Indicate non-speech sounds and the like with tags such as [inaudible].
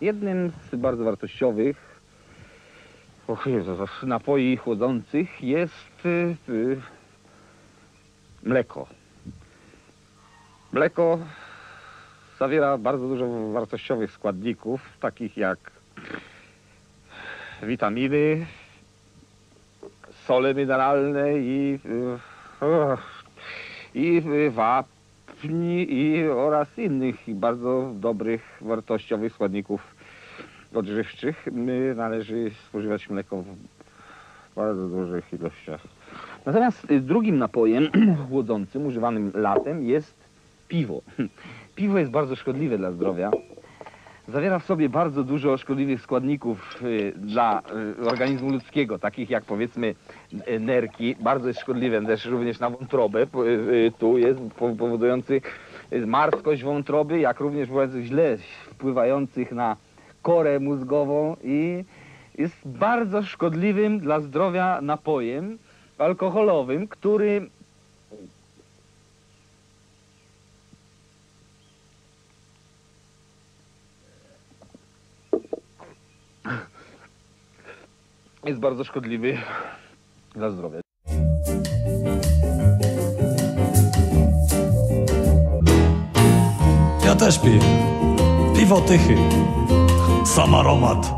Jednym z bardzo wartościowych och Jezu, napoi chłodzących jest y, y, mleko. Mleko zawiera bardzo dużo wartościowych składników, takich jak witaminy, sole mineralne i, y, och, i y, wapń i oraz innych bardzo dobrych, wartościowych składników odżywczych. Należy spożywać mleko w bardzo dużych ilościach. Natomiast y, drugim napojem [clears throat] chłodzącym, używanym latem jest piwo. [laughs] Piwo jest bardzo szkodliwe dla zdrowia. Zawiera w sobie bardzo dużo szkodliwych składników y, dla y, organizmu ludzkiego, takich jak powiedzmy y, nerki, bardzo jest szkodliwe też również na wątrobę, y, y, tu jest po- powodujący y, martwość wątroby, jak również źle wpływających na korę mózgową i jest bardzo szkodliwym dla zdrowia napojem alkoholowym, który jest bardzo szkodliwy dla zdrowia. Ja też piję. Piwo tychy. Sam aromat.